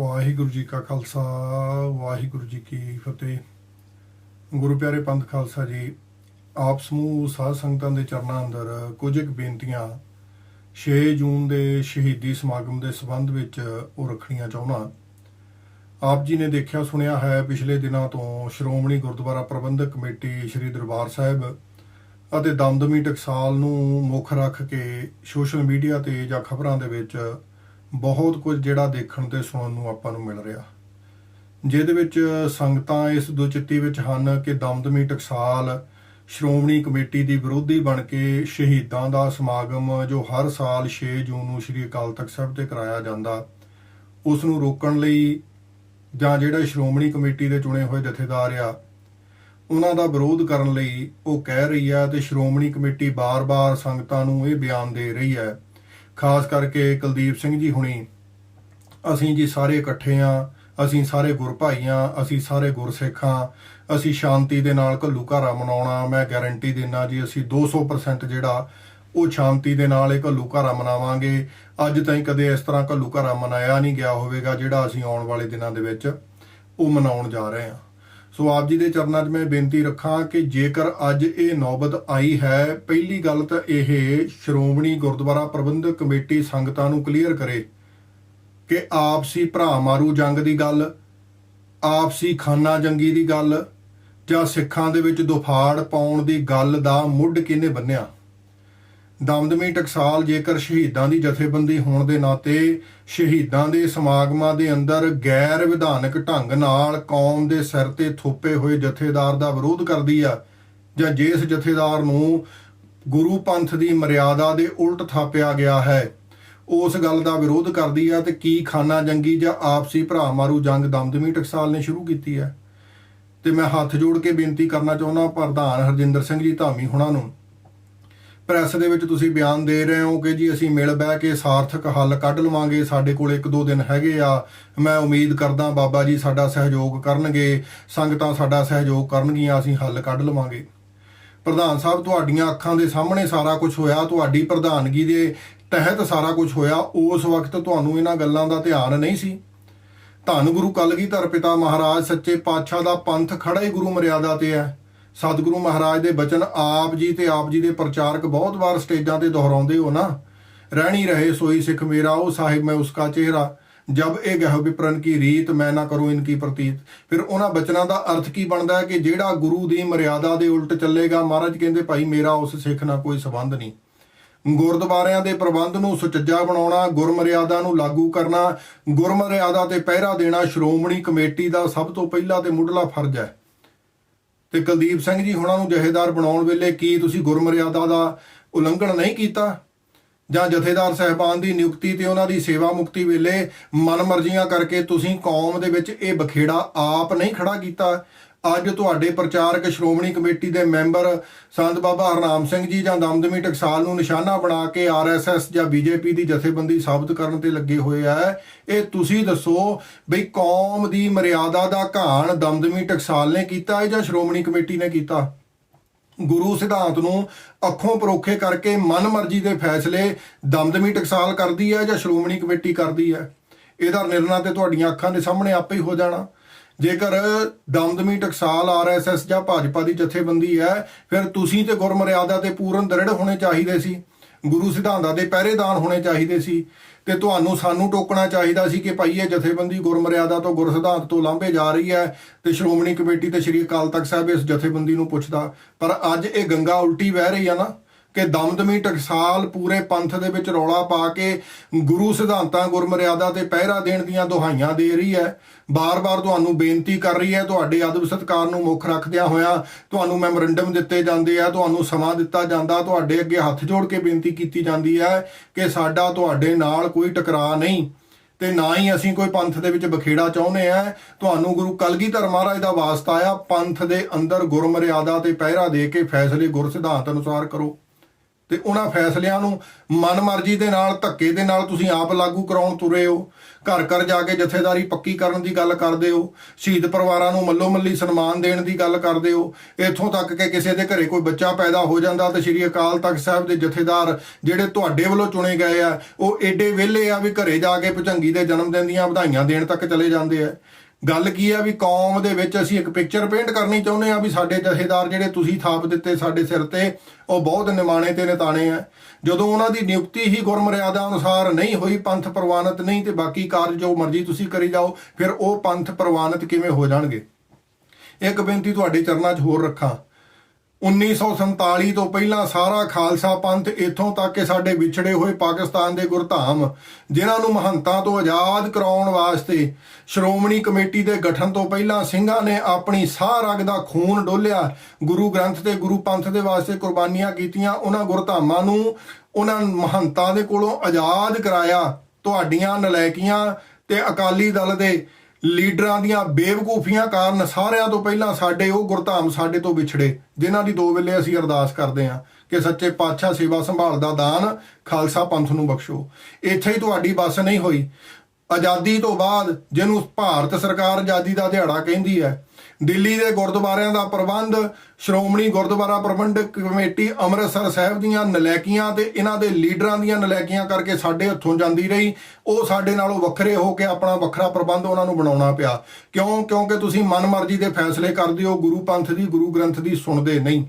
ਵਾਹਿਗੁਰੂ ਜੀ ਕਾ ਖਾਲਸਾ, ਵਾਹਿਗੁਰੂ ਜੀ ਕੀ ਫਤਿਹ। ਗੁਰੂ ਪਿਆਰੇ ਪੰਥ ਖਾਲਸਾ ਜੀ, ਆਪ ਸਮੂਹ ਸਾਧ ਸੰਗਤਾਂ ਦੇ ਚਰਨਾਂ ਅੰਦਰ ਕੁਝ ਕੁ ਬੇਨਤੀਆਂ 6 ਜੂਨ ਦੇ ਸ਼ਹੀਦੀ ਸਮਾਗਮ ਦੇ ਸੰਬੰਧ ਵਿੱਚ ਉਹ ਰੱਖਣੀਆਂ ਚਾਹੁੰਦਾ। ਆਪ ਜੀ ਨੇ ਦੇਖਿਆ, ਸੁਣਿਆ ਹੈ, ਪਿਛਲੇ ਦਿਨਾਂ ਤੋਂ ਸ਼੍ਰੋਮਣੀ ਗੁਰਦੁਆਰਾ ਪ੍ਰਬੰਧਕ ਕਮੇਟੀ ਸ੍ਰੀ ਦਰਬਾਰ ਸਾਹਿਬ ਅਤੇ ਦਮਦਮੀ ਟਕਸਾਲ ਨੂੰ ਮੁੱਖ ਰੱਖ ਕੇ ਸੋਸ਼ਲ ਮੀਡੀਆ ਤੇ ਜਾਂ ਖਬਰਾਂ ਦੇ ਵਿੱਚ ਬਹੁਤ ਕੁਝ ਜਿਹੜਾ ਦੇਖਣ ਤੇ ਸੁਣਨ ਨੂੰ ਆਪਾਂ ਨੂੰ ਮਿਲ ਰਿਹਾ। ਜਿਹਦੇ ਵਿੱਚ ਸੰਗਤਾਂ ਇਸ ਦੁਚਿੱਤੀ ਵਿੱਚ ਹਨ ਕਿ ਦਮਦਮੀ ਟਕਸਾਲ ਸ਼੍ਰੋਮਣੀ ਕਮੇਟੀ ਦੀ ਵਿਰੋਧੀ ਬਣ ਕੇ ਸ਼ਹੀਦਾਂ ਦਾ ਸਮਾਗਮ ਜੋ ਹਰ ਸਾਲ 6 ਜੂਨ ਨੂੰ ਸ੍ਰੀ ਅਕਾਲ ਤਖਤ ਸਾਹਿਬ ਤੇ ਕਰਾਇਆ ਜਾਂਦਾ, ਉਸ ਨੂੰ ਰੋਕਣ ਲਈ ਜਾਂ ਜਿਹੜਾ ਸ਼੍ਰੋਮਣੀ ਕਮੇਟੀ ਦੇ ਚੁਣੇ ਹੋਏ ਜਥੇਦਾਰ ਆ, ਉਹਨਾਂ ਦਾ ਵਿਰੋਧ ਕਰਨ ਲਈ ਉਹ ਕਹਿ ਰਹੀ ਹੈ ਤੇ ਸ਼੍ਰੋਮਣੀ ਕਮੇਟੀ ਬਾਰ-ਬਾਰ ਸੰਗਤਾਂ ਨੂੰ ਇਹ ਬਿਆਨ ਦੇ ਰਹੀ ਹੈ ਖਾਸ ਕਰਕੇ ਕੁਲਦੀਪ ਸਿੰਘ ਜੀ ਹੁਣੀ, ਅਸੀਂ ਜੀ ਸਾਰੇ ਇਕੱਠੇ ਆ, ਅਸੀਂ ਸਾਰੇ ਗੁਰ ਭਾਈਆਂ ਅਸੀਂ ਸਾਰੇ ਗੁਰਸਿੱਖਾਂ ਅਸੀਂ ਸ਼ਾਂਤੀ ਦੇ ਨਾਲ ਘੱਲੂ ਘਾਰਾ ਮਨਾਉਣਾ, ਮੈਂ ਗਾਰੰਟੀ ਦਿੰਨਾ ਜੀ, ਅਸੀਂ 200% ਜਿਹੜਾ ਉਹ ਸ਼ਾਂਤੀ ਦੇ ਨਾਲ ਇਹ ਘੱਲੂ ਘਾਰਾ ਮਨਾਵਾਂਗੇ। ਅੱਜ ਤਾਈਂ ਕਦੇ ਇਸ ਤਰ੍ਹਾਂ ਘੱਲੂ ਘਾਰਾ ਮਨਾਇਆ ਨਹੀਂ ਗਿਆ ਹੋਵੇਗਾ, ਜਿਹੜਾ ਅਸੀਂ ਆਉਣ ਵਾਲੇ ਦਿਨਾਂ ਦੇ ਵਿੱਚ ਉਹ ਮਨਾਉਣ ਜਾ ਰਹੇ ਹਾਂ ਸੋ ਆਪ ਜੀ ਦੇ ਚਰਨਾਂ 'ਚ ਮੈਂ ਬੇਨਤੀ ਰੱਖਾਂ ਕਿ ਜੇਕਰ ਅੱਜ ਇਹ ਨੌਬਤ ਆਈ ਹੈ, ਪਹਿਲੀ ਗੱਲ ਤਾਂ ਇਹ ਸ਼੍ਰੋਮਣੀ ਗੁਰਦੁਆਰਾ ਪ੍ਰਬੰਧਕ ਕਮੇਟੀ ਸੰਗਤਾਂ ਨੂੰ ਕਲੀਅਰ ਕਰੇ ਕਿ ਆਪਸੀ ਭਰਾ ਮਾਰੂ ਜੰਗ ਦੀ ਗੱਲ, ਆਪਸੀ ਖਾਨਾ ਜੰਗੀ ਦੀ ਗੱਲ ਜਾਂ ਸਿੱਖਾਂ ਦੇ ਵਿੱਚ ਦੁਫਾੜ ਪਾਉਣ ਦੀ ਗੱਲ ਦਾ ਮੁੱਢ ਕਿਹਨੇ ਬੰਨਿਆ? ਦਮਦਮੀ ਟਕਸਾਲ ਜੇਕਰ ਸ਼ਹੀਦਾਂ ਦੀ ਜਥੇਬੰਦੀ ਹੋਣ ਦੇ ਨਾਤੇ ਸ਼ਹੀਦਾਂ ਦੇ ਸਮਾਗਮਾਂ ਦੇ ਅੰਦਰ ਗੈਰ ਵਿਧਾਨਕ ਢੰਗ ਨਾਲ ਕੌਮ ਦੇ ਸਿਰ ਤੇ ਥੋਪੇ ਹੋਏ ਜਥੇਦਾਰ ਦਾ ਵਿਰੋਧ ਕਰਦੀ ਆ, ਜਾਂ ਜਿਸ ਜਥੇਦਾਰ ਨੂੰ ਗੁਰੂ ਪੰਥ ਦੀ ਮਰਿਆਦਾ ਦੇ ਉਲਟ ਥਾਪਿਆ ਗਿਆ ਹੈ, ਉਸ ਗੱਲ ਦਾ ਵਿਰੋਧ ਕਰਦੀ ਆ ਤੇ ਕੀ ਖਾਨਾ ਜੰਗੀ ਜਾਂ ਆਪਸੀ ਭਰਾ ਮਾਰੂ ਜੰਗ ਦਮਦਮੀ ਟਕਸਾਲ ਨੇ ਸ਼ੁਰੂ ਕੀਤੀ ਹੈ ਤੇ ਮੈਂ ਹੱਥ ਜੋੜ ਕੇ ਬੇਨਤੀ ਕਰਨਾ ਚਾਹੁੰਦਾ ਪ੍ਰਧਾਨ ਹਰਜਿੰਦਰ ਸਿੰਘ ਜੀ ਧਾਮੀ ਹੁਣਾਂ ਨੂੰ ਪ੍ਰੈਸ ਦੇ ਵਿੱਚ ਤੁਸੀਂ ਬਿਆਨ ਦੇ ਰਹੇ ਹੋ ਕਿ ਜੀ ਅਸੀਂ ਮਿਲ ਬਹਿ ਕੇ ਸਾਰਥਕ ਹੱਲ ਕੱਢ ਲਵਾਂਗੇ, ਸਾਡੇ ਕੋਲ ਇੱਕ ਦੋ ਦਿਨ ਹੈਗੇ ਆ। ਮੈਂ ਉਮੀਦ ਕਰਦਾ ਬਾਬਾ ਜੀ ਸਾਡਾ ਸਹਿਯੋਗ ਕਰਨਗੇ, ਸੰਗਤਾਂ ਸਾਡਾ ਸਹਿਯੋਗ ਕਰਨਗੀਆਂ, ਅਸੀਂ ਹੱਲ ਕੱਢ ਲਵਾਂਗੇ। ਪ੍ਰਧਾਨ ਸਾਹਿਬ, ਤੁਹਾਡੀਆਂ ਅੱਖਾਂ ਦੇ ਸਾਹਮਣੇ ਸਾਰਾ ਕੁਝ ਹੋਇਆ, ਤੁਹਾਡੀ ਪ੍ਰਧਾਨਗੀ ਦੇ ਤਹਿਤ ਸਾਰਾ ਕੁਝ ਹੋਇਆ, ਉਸ ਵਕਤ ਤੁਹਾਨੂੰ ਇਹਨਾਂ ਗੱਲਾਂ ਦਾ ਧਿਆਨ ਨਹੀਂ ਸੀ। ਧੰਨ ਗੁਰੂ ਕਲਗੀਧਰ ਪਿਤਾ ਮਹਾਰਾਜ, ਸੱਚੇ ਪਾਤਸ਼ਾਹ ਦਾ ਪੰਥ ਖੜਾ ਹੀ ਗੁਰੂ ਮਰਿਆਦਾ ਤੇ ਹੈ। ਸਤਿਗੁਰੂ ਮਹਾਰਾਜ ਦੇ ਬਚਨ ਆਪ ਜੀ ਤੇ ਆਪ ਜੀ ਦੇ ਪ੍ਰਚਾਰਕ ਬਹੁਤ ਵਾਰ ਸਟੇਜਾਂ ਤੇ ਦੁਹਰਾਉਂਦੇ ਹੋ ਨਾ। ਰਹਿਣੀ ਰਹੇ ਸੋਈ ਸਿੱਖ ਮੇਰਾ, ਉਹ ਸਾਹਿਬ ਮੈਂ ਉਸਕਾ ਚਿਹਰਾ। ਜਬ ਇਹ ਗਹਿ ਵਿਪਰਨ ਕੀ ਰੀਤ, ਮੈਂ ਨਾ ਕਰੂੰ ਇਨਕੀ ਪ੍ਰਤੀਤ। ਫਿਰ ਉਹਨਾਂ ਬਚਨਾਂ ਦਾ ਅਰਥ ਕੀ ਬਣਦਾ ਹੈ ਕਿ ਜਿਹੜਾ ਗੁਰੂ ਦੀ ਮਰਿਆਦਾ ਦੇ ਉਲਟ ਚੱਲੇਗਾ, ਮਹਾਰਾਜ ਕਹਿੰਦੇ ਭਾਈ ਮੇਰਾ ਉਸ ਸਿੱਖ ਨਾਲ ਕੋਈ ਸਬੰਧ ਨਹੀਂ। ਗੁਰਦੁਆਰਿਆਂ ਦੇ ਪ੍ਰਬੰਧ ਨੂੰ ਸੁਚੱਜਾ ਬਣਾਉਣਾ, ਗੁਰਮਰਿਆਦਾ ਨੂੰ ਲਾਗੂ ਕਰਨਾ, ਗੁਰਮਰਿਆਦਾ ਤੇ ਪਹਿਰਾ ਦੇਣਾ ਸ਼੍ਰੋਮਣੀ ਕਮੇਟੀ ਦਾ ਸਭ ਤੋਂ ਪਹਿਲਾ ਤੇ ਮੁੱਢਲਾ ਫਰਜ਼ ਹੈ। ਤੇ ਕੁਲਦੀਪ ਸਿੰਘ ਜੀ ਹੁਣਾਂ ਨੂੰ ਜਹੇਦਾਰ ਬਣਾਉਣ ਵੇਲੇ ਕੀ ਤੁਸੀਂ ਗੁਰਮਰਿਆਦਾ ਦਾ ਉਲੰਘਣ ਨਹੀਂ ਕੀਤਾ? ਜਾਂ ਜਥੇਦਾਰ ਸਹਿਬਾਨ ਦੀ ਨਿਯੁਕਤੀ ਤੇ ਉਹਨਾਂ ਦੀ ਸੇਵਾ ਮੁਕਤੀ ਵੇਲੇ ਮਨਮਰਜ਼ੀਆਂ ਕਰਕੇ ਤੁਸੀਂ ਕੌਮ ਦੇ ਵਿੱਚ ਇਹ ਬਖੇੜਾ ਆਪ ਨਹੀਂ ਖੜਾ ਕੀਤਾ? ਅੱਜ ਤੁਹਾਡੇ ਪ੍ਰਚਾਰਕ ਸ਼੍ਰੋਮਣੀ ਕਮੇਟੀ ਦੇ ਮੈਂਬਰ ਸੰਤ ਬਾਬਾ ਹਰਨਾਮ ਸਿੰਘ ਜੀ ਜਾਂ ਦਮਦਮੀ ਟਕਸਾਲ ਨੂੰ ਨਿਸ਼ਾਨਾ ਬਣਾ ਕੇ ਆਰਐਸਐਸ ਜਾਂ ਬੀਜੇਪੀ ਦੀ ਜਥੇਬੰਦੀ ਸਾਬਤ ਕਰਨ ਤੇ ਲੱਗੇ ਹੋਏ ਆ, ਇਹ ਤੁਸੀਂ ਦੱਸੋ ਬਈ ਕੌਮ ਦੀ ਮਰਿਆਦਾ ਦਾ ਘਾਣ ਦਮਦਮੀ ਟਕਸਾਲ ਨੇ ਕੀਤਾ ਹੈ ਜਾਂ ਸ਼੍ਰੋਮਣੀ ਕਮੇਟੀ ਨੇ ਕੀਤਾ? ਗੁਰੂ ਸਿਧਾਂਤ ਨੂੰ ਅੱਖੋਂ ਪਰੋਖੇ ਕਰਕੇ ਮਨਮਰਜ਼ੀ ਦੇ ਫੈਸਲੇ ਦਮਦਮੀ ਟਕਸਾਲ ਕਰਦੀ ਹੈ ਜਾਂ ਸ਼੍ਰੋਮਣੀ ਕਮੇਟੀ ਕਰਦੀ ਹੈ? ਇਹਦਾ ਨਿਰਣਾ ਤੇ ਤੁਹਾਡੀਆਂ ਅੱਖਾਂ ਦੇ ਸਾਹਮਣੇ ਆਪੇ ਹੀ ਹੋ ਜਾਣਾ। ਜੇਕਰ ਦਮਦਮੀ ਟਕਸਾਲ ਆਰਐਸਐਸ ਜਾਂ ਭਾਜਪਾ ਦੀ ਜਥੇਬੰਦੀ ਹੈ, ਫਿਰ ਤੁਸੀਂ ਤੇ ਗੁਰਮਰਿਆਦਾ ਤੇ ਪੂਰਨ ਦ੍ਰਿੜ ਹੋਣੇ ਚਾਹੀਦੇ ਸੀ। ਗੁਰੂ ਸਿਧਾਂਤਾਂ ਦੇ ਪਹਿਰੇਦਾਰ ਹੋਣੇ ਚਾਹੀਦੇ ਸੀ। ਤੇ ਤੁਹਾਨੂੰ ਸਾਨੂੰ ਟੋਕਣਾ ਚਾਹੀਦਾ ਸੀ ਕਿ ਭਾਈ ਇਹ ਜਥੇਬੰਦੀ ਗੁਰਮਰਿਆਦਾ ਤੋਂ ਗੁਰ ਸਿਧਾਂਤ ਤੋਂ ਲਾਂਭੇ ਜਾ ਰਹੀ ਹੈ ਤੇ ਸ਼੍ਰੋਮਣੀ ਕਮੇਟੀ ਤੇ ਸ਼੍ਰੀ ਅਕਾਲ ਤਖਤ ਸਾਹਿਬ ਇਸ ਜਥੇਬੰਦੀ ਨੂੰ ਪੁੱਛਦਾ। ਪਰ ਅੱਜ ਇਹ ਗੰਗਾ ਉਲਟੀ ਵਹਿ ਰਹੀ ਆ ਨਾ। ਕਿ ਦਮਦਮੀ ਟਕਸਾਲ ਪੂਰੇ ਪੰਥ ਦੇ ਵਿੱਚ ਰੌਲਾ ਪਾ ਕੇ ਗੁਰੂ ਸਿਧਾਂਤਾਂ ਗੁਰਮਰਿਆਦਾ ਤੇ ਪਹਿਰਾ ਦੇਣ ਦੀਆਂ ਦੁਹਾਈਆਂ ਦੇ ਰਹੀ ਹੈ। ਬਾਰ-ਬਾਰ ਤੁਹਾਨੂੰ ਬੇਨਤੀ ਕਰ ਰਹੀ ਹੈ, ਤੁਹਾਡੇ ਅਦਬ ਸਤਕਾਰ ਨੂੰ ਮੁੱਖ ਰੱਖਦਿਆਂ ਹੋਇਆਂ ਤੁਹਾਨੂੰ ਮੈਮੋਰੰਡਮ ਦਿੱਤੇ ਜਾਂਦੇ ਆ, ਤੁਹਾਨੂੰ ਸਮਾਂ ਦਿੱਤਾ ਜਾਂਦਾ, ਤੁਹਾਡੇ ਅੱਗੇ ਹੱਥ ਜੋੜ ਕੇ ਬੇਨਤੀ ਕੀਤੀ ਜਾਂਦੀ ਹੈ ਕਿ ਸਾਡਾ ਤੁਹਾਡੇ ਨਾਲ ਕੋਈ ਟਕਰਾਅ ਨਹੀਂ। ਤੇ ਨਾ ਹੀ ਅਸੀਂ ਕੋਈ ਪੰਥ ਦੇ ਵਿੱਚ ਬਖੇੜਾ ਚਾਹੁੰਦੇ ਆ। ਤੁਹਾਨੂੰ ਗੁਰੂ ਕਲਗੀਧਰ ਮਹਾਰਾਜ ਦਾ ਵਾਸਤਾ ਆ, ਪੰਥ ਦੇ ਅੰਦਰ ਗੁਰਮਰਿਆਦਾ ਤੇ ਪਹਿਰਾ ਦੇ ਕੇ ਫੈਸਲੇ ਗੁਰ ਸਿਧਾਂਤ ਅਨੁਸਾਰ ਕਰੋ। ਤੇ ਉਹਨਾਂ ਫੈਸਲਿਆਂ ਨੂੰ ਮਨਮਰਜ਼ੀ ਦੇ ਨਾਲ, ਧੱਕੇ ਦੇ ਨਾਲ ਤੁਸੀਂ ਆਪ ਲਾਗੂ ਕਰਾਉਣ ਤੁਰੇ ਹੋ। ਘਰ ਘਰ ਜਾ ਕੇ ਜਥੇਦਾਰੀ ਪੱਕੀ ਕਰਨ ਦੀ ਗੱਲ ਕਰਦੇ ਹੋ। ਸ਼ਹੀਦ ਪਰਿਵਾਰਾਂ ਨੂੰ ਮੱਲੋ ਮੱਲੀ ਸਨਮਾਨ ਦੇਣ ਦੀ ਗੱਲ ਕਰਦੇ ਹੋ। ਇੱਥੋਂ ਤੱਕ ਕਿ ਕਿਸੇ ਦੇ ਘਰੇ ਕੋਈ ਬੱਚਾ ਪੈਦਾ ਹੋ ਜਾਂਦਾ ਤਾਂ ਸ਼੍ਰੀ ਅਕਾਲ ਤਖਤ ਸਾਹਿਬ ਦੇ ਜਥੇਦਾਰ ਜਿਹੜੇ ਤੁਹਾਡੇ ਵੱਲੋਂ ਚੁਣੇ ਗਏ ਆ, ਉਹ ਏਡੇ ਵਿਹਲੇ ਆ ਵੀ ਘਰੇ ਜਾ ਕੇ ਭੁਜੰਗੀ ਦੇ ਜਨਮ ਦਿਨ ਦੀਆਂ ਵਧਾਈਆਂ ਦੇਣ ਤੱਕ ਚਲੇ ਜਾਂਦੇ ਆ। ਗੱਲ ਕੀ ਆ ਵੀ ਕੌਮ ਦੇ ਵਿੱਚ ਅਸੀਂ ਇੱਕ ਪਿਕਚਰ ਪੇਂਟ ਕਰਨੀ ਚਾਹੁੰਦੇ ਆ ਵੀ ਸਾਡੇ ਜਥੇਦਾਰ ਜਿਹੜੇ ਤੁਸੀਂ ਥਾਪ ਦਿੱਤੇ ਸਾਡੇ ਸਿਰ ਤੇ, ਉਹ ਬਹੁਤ ਨਿਮਾਣੇ ਤੇ ਨਿਤਾਣੇ ਆ। ਜਦੋਂ ਉਹਨਾਂ ਦੀ ਨਿਯੁਕਤੀ ਹੀ ਗੁਰਮਰਿਆਦਾ ਅਨੁਸਾਰ ਨਹੀਂ ਹੋਈ, ਪੰਥ ਪ੍ਰਵਾਨਿਤ ਨਹੀਂ ਤੇ ਬਾਕੀ ਕਾਰਜ ਜੋ ਮਰਜ਼ੀ ਤੁਸੀਂ ਕਰੀ ਜਾਓ, ਫਿਰ ਉਹ ਪੰਥ ਪ੍ਰਵਾਨਿਤ ਕਿਵੇਂ ਹੋ ਜਾਣਗੇ? ਇੱਕ ਬੇਨਤੀ ਤੁਹਾਡੇ ਚਰਨਾਂ 'ਚ ਹੋਰ ਰੱਖਾਂ। 1947 ਤੋਂ ਪਹਿਲਾਂ ਸਾਰਾ ਖਾਲਸਾ ਪੰਥ ਇੱਥੋਂ ਤੱਕ ਕਿ ਸਾਡੇ ਵਿਛੜੇ ਹੋਏ ਪਾਕਿਸਤਾਨ ਦੇ ਗੁਰਧਾਮ, ਜਿਨ੍ਹਾਂ ਨੂੰ ਮਹੰਤਾਂ ਤੋਂ ਆਜ਼ਾਦ ਕਰਾਉਣ ਵਾਸਤੇ ਸ਼੍ਰੋਮਣੀ ਕਮੇਟੀ ਦੇ ਗਠਨ ਤੋਂ ਪਹਿਲਾਂ ਸਿੰਘਾਂ ਨੇ ਆਪਣੀ ਸਾਹ ਰਗ ਦਾ ਖੂਨ ਡੋਲਿਆ, ਗੁਰੂ ਗ੍ਰੰਥ ਤੇ ਗੁਰੂ ਪੰਥ ਦੇ ਵਾਸਤੇ ਕੁਰਬਾਨੀਆਂ ਕੀਤੀਆਂ, ਉਹਨਾਂ ਗੁਰਧਾਮਾਂ ਨੂੰ ਉਹਨਾਂ ਮਹੰਤਾਂ ਦੇ ਕੋਲੋਂ ਆਜ਼ਾਦ ਕਰਾਇਆ, ਤੁਹਾਡੀਆਂ ਨਲਾਇਕੀਆਂ ਤੇ ਅਕਾਲੀ ਦਲ ਦੇ ਲੀਡਰਾਂ ਦੀਆਂ ਬੇਵਕੂਫੀਆਂ ਕਾਰਨ ਸਾਰਿਆਂ ਤੋਂ ਪਹਿਲਾਂ ਸਾਡੇ ਉਹ ਗੁਰਧਾਮ ਸਾਡੇ ਤੋਂ ਵਿਛੜੇ, ਜਿਨ੍ਹਾਂ ਦੀ ਦੋ ਵੇਲੇ ਅਸੀਂ ਅਰਦਾਸ ਕਰਦੇ ਹਾਂ ਕਿ ਸੱਚੇ ਪਾਤਸ਼ਾਹ ਸੇਵਾ ਸੰਭਾਲ ਦਾ ਦਾਨ, ਖਾਲਸਾ ਪੰਥ ਨੂੰ ਬਖਸ਼ੋ। ਇੱਥੇ ਹੀ ਤੁਹਾਡੀ ਬਸ ਨਹੀਂ ਹੋਈ। ਆਜ਼ਾਦੀ ਤੋਂ ਬਾਅਦ ਜਿਹਨੂੰ ਭਾਰਤ ਸਰਕਾਰ ਆਜ਼ਾਦੀ ਦਾ ਦਿਹਾੜਾ ਕਹਿੰਦੀ ਹੈ ਦਿੱਲੀ ਦੇ ਗੁਰਦੁਆਰਿਆਂ ਦਾ ਪ੍ਰਬੰਧ, ਸ਼੍ਰੋਮਣੀ ਗੁਰਦੁਆਰਾ ਪ੍ਰਬੰਧਕ ਕਮੇਟੀ ਅੰਮ੍ਰਿਤਸਰ ਸਾਹਿਬ ਦੀਆਂ ਨਲੈਕੀਆਂ ਤੇ ਇਹਨਾਂ ਦੇ ਲੀਡਰਾਂ ਦੀਆਂ ਨਲੈਕੀਆਂ ਕਰਕੇ ਸਾਡੇ ਹੱਥੋਂ ਜਾਂਦੀ ਰਹੀ। ਉਹ ਸਾਡੇ ਨਾਲੋਂ ਵੱਖਰੇ ਹੋ ਕੇ ਆਪਣਾ ਵੱਖਰਾ ਪ੍ਰਬੰਧ ਉਹਨਾਂ ਨੂੰ ਬਣਾਉਣਾ ਪਿਆ। ਕਿਉਂ? ਕਿਉਂਕਿ ਤੁਸੀਂ ਮਨਮਰਜ਼ੀ ਦੇ ਫੈਸਲੇ ਕਰਦੇ ਹੋ, ਗੁਰੂ ਪੰਥ ਦੀ, ਗੁਰੂ ਗ੍ਰੰਥ ਦੀ ਸੁਣਦੇ ਨਹੀਂ।